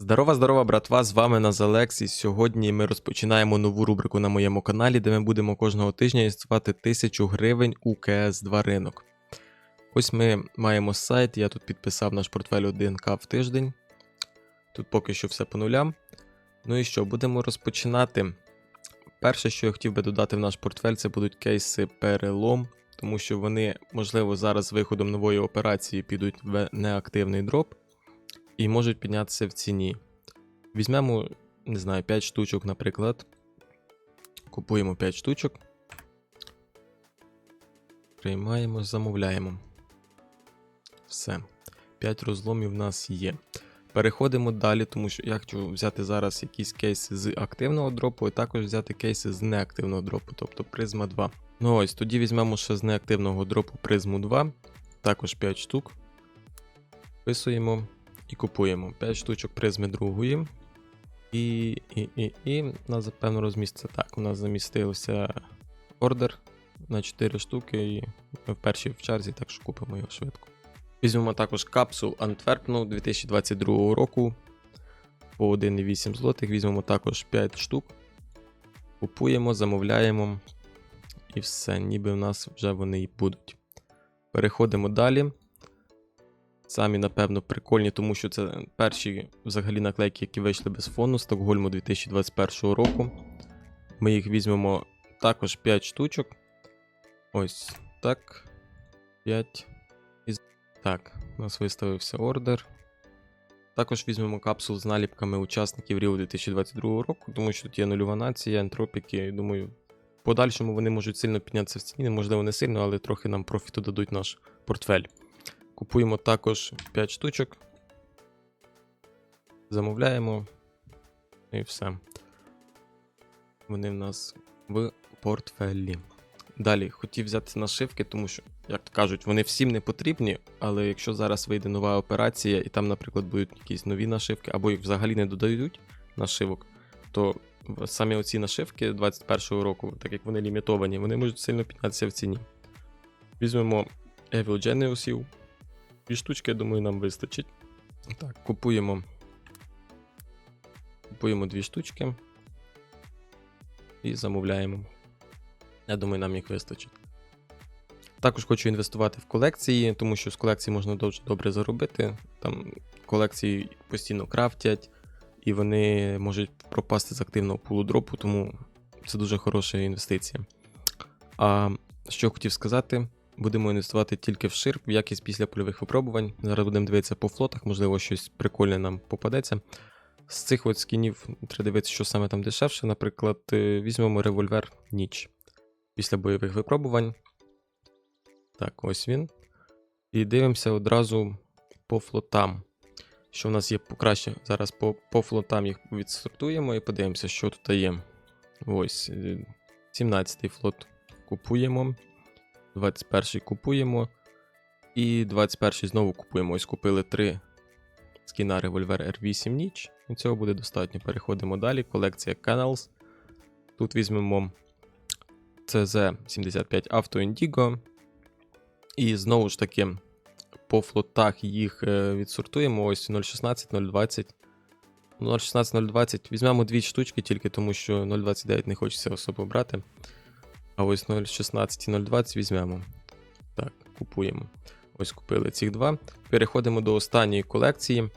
Здорова, здорова, братва! З вами Назалекс, і сьогодні ми розпочинаємо нову рубрику на моєму каналі, де ми будемо кожного тижня інвестувати 1000 гривень у КС2 ринок. Ось ми маємо сайт, я тут підписав наш портфель 1К в тиждень. Тут поки що все по нулям. Ну і що, будемо розпочинати. Перше, що я хотів би додати в наш портфель, це будуть кейси перелом, тому що вони, можливо, зараз з виходом нової операції підуть в неактивний дроп і можуть піднятися в ціні. Візьмемо, не знаю, 5 штучок, наприклад. Купуємо 5 штучок. Приймаємо, замовляємо. Все. 5 розломів в нас є. Переходимо далі, тому що я хочу взяти зараз якісь кейси з активного дропу, і також взяти кейси з неактивного дропу, тобто призма 2. Ну ось, тоді візьмемо ще з неактивного дропу призму 2, також 5 штук. Вписуємо і купуємо 5 штучок призми другої. І, і, і, і у нас, певно, розміститься так. У нас замістився ордер на 4 штуки, і ми в першій в черзі, так що купимо його швидко. Візьмемо також капсул Антверпну 2022 року по 1,8 злотих. Візьмемо також 5 штук. Купуємо, замовляємо. І все, ніби в нас вже вони і будуть. Переходимо далі. Самі, напевно, прикольні, тому що це перші взагалі наклейки, які вийшли без фону Стокгольму 2021 року. Ми їх візьмемо також 5 штучок. Ось так. 5. І... Так, у нас виставився ордер. Також візьмемо капсул з наліпками учасників Ріо 2022 року, тому що тут є нульова нація, ентропіки. Думаю, в подальшому вони можуть сильно піднятися в ціні, можливо, не сильно, але трохи нам профіту дадуть наш портфель. Купуємо також 5 штучок. Замовляємо. І все. Вони в нас в портфелі. Далі хотів взяти нашивки, тому що, як то кажуть, вони всім не потрібні, але якщо зараз вийде нова операція, і там, наприклад, будуть якісь нові нашивки, або їх взагалі не додають нашивок, то самі оці нашивки 21-го року, так як вони лімітовані, вони можуть сильно піднятися в ціні. Візьмемо Evil Geniusів. Дві штучки, я думаю, нам вистачить. Так, купуємо. Купуємо дві штучки. І замовляємо. Я думаю, нам їх вистачить. Також хочу інвестувати в колекції, тому що з колекції можна дуже добре заробити. Там колекції постійно крафтять, і вони можуть пропасти з активного пулу дропу, тому це дуже хороша інвестиція. А що хотів сказати, будемо інвестувати тільки в ширп, якість після польових випробувань. Зараз будемо дивитися по флотах, можливо, щось прикольне нам попадеться. З цих от скінів треба дивитися, що саме там дешевше. Наприклад, е, візьмемо револьвер ніч після бойових випробувань. Так, ось він. І дивимося одразу по флотам. Що в нас є краще. Зараз по, по флотам їх відсортуємо і подивимося, що тут є. Ось. 17-й флот купуємо. 21-й купуємо. І 21-й знову купуємо. Ось купили 3 скіна револьвер R8 ніч. І цього буде достатньо. Переходимо далі. Колекція Canals. Тут візьмемо CZ75 Auto Indigo. І знову ж таки, по флотах їх е, відсортуємо. Ось 0.16, 0.20. 0.16, 0.20. Візьмемо дві штучки, тільки тому що 0.29 не хочеться особо брати. А ось 0.16 і 0.20 візьмемо. Так, купуємо. Ось купили цих два. Переходимо до останньої колекції.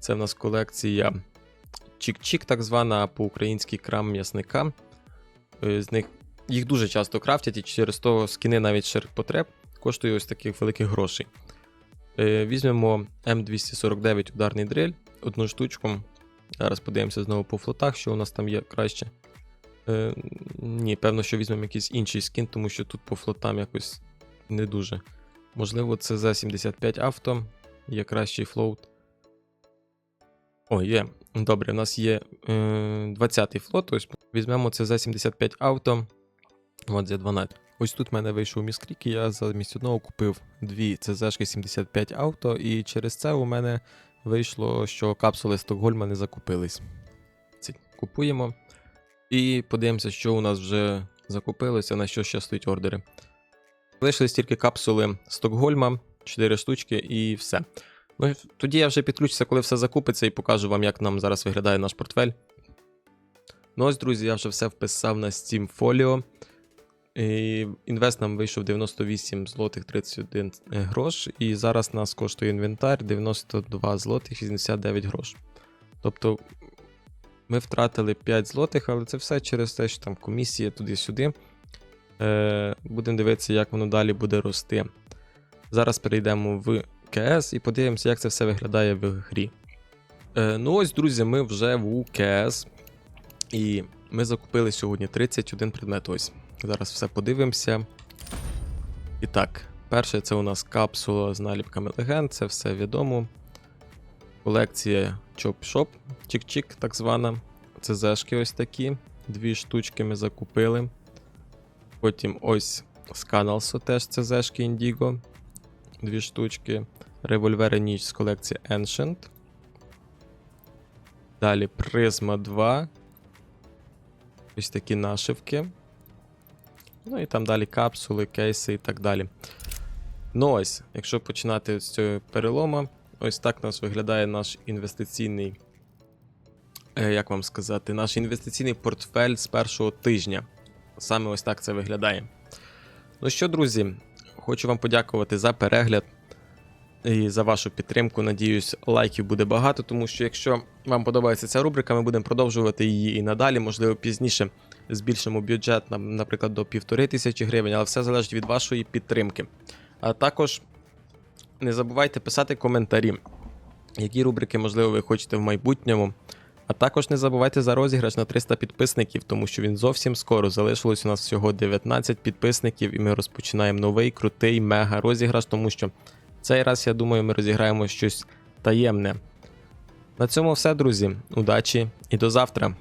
Це в нас колекція Чік-Чік, так звана, по-українськи крам м'ясника. Е, З них їх дуже часто крафтять, і через то скіни навіть ширпотреб коштують ось таких великих грошей. Е, Візьмемо М249 ударний дриль, одну штучку. Зараз подивимося знову по флотах, що у нас там є краще. Е, ні, певно, що візьмемо якийсь інший скін, тому що тут по флотам якось не дуже. Можливо, це за 75 авто, є кращий флоут. О, є. Добре, у нас є е, 20-й флот. Ось візьмемо це за 75 авто. От за 12. Ось тут в мене вийшов міскрік, і я замість одного купив дві CZ 75 авто, і через це у мене вийшло, що капсули Стокгольма не закупились. Купуємо. І подивимося, що у нас вже закупилося, на що ще стоять ордери. Залишились тільки капсули Стокгольма, 4 штучки, і все. Ну, тоді я вже підключуся, коли все закупиться, і покажу вам, як нам зараз виглядає наш портфель. Ну ось, друзі, я вже все вписав на Steam Folio. І інвест нам вийшов 98 злотих 31 грош, і зараз нас коштує інвентар 92 злотих 69 грош. Тобто ми втратили 5 злотих, але це все через те, що там комісія туди-сюди. Е, будемо дивитися, як воно далі буде рости. Зараз перейдемо в КС і подивимося, як це все виглядає в грі. Е, ну ось, друзі, ми вже в УКС. І ми закупили сьогодні 31 предмет. Ось. Зараз все подивимося. І так, перше це у нас капсула з наліпками легенд, це все відомо. Колекція Chop Shop, Чик-Чик, так звана. Це зешки ось такі. Дві штучки ми закупили. Потім ось Сканалсо теж це зешки Indigo. Дві штучки. Револьвери ніч з колекції Ancient. Далі Prisma 2. Ось такі нашивки. Ну і там далі капсули, кейси і так далі. Ну ось, якщо починати з цього перелома, ось так у нас виглядає наш інвестиційний, е, як вам сказати, наш інвестиційний портфель з першого тижня. Саме ось так це виглядає. Ну що, друзі, хочу вам подякувати за перегляд і за вашу підтримку. Надіюсь, лайків буде багато, тому що якщо вам подобається ця рубрика, ми будемо продовжувати її і надалі, можливо, пізніше збільшимо бюджет, наприклад, до півтори тисячі гривень, але все залежить від вашої підтримки. А також не забувайте писати коментарі, які рубрики, можливо, ви хочете в майбутньому. А також не забувайте за розіграш на 300 підписників, тому що він зовсім скоро залишилось у нас всього 19 підписників, і ми розпочинаємо новий крутий мега розіграш, тому що цей раз, я думаю, ми розіграємо щось таємне. На цьому все, друзі. Удачі і до завтра!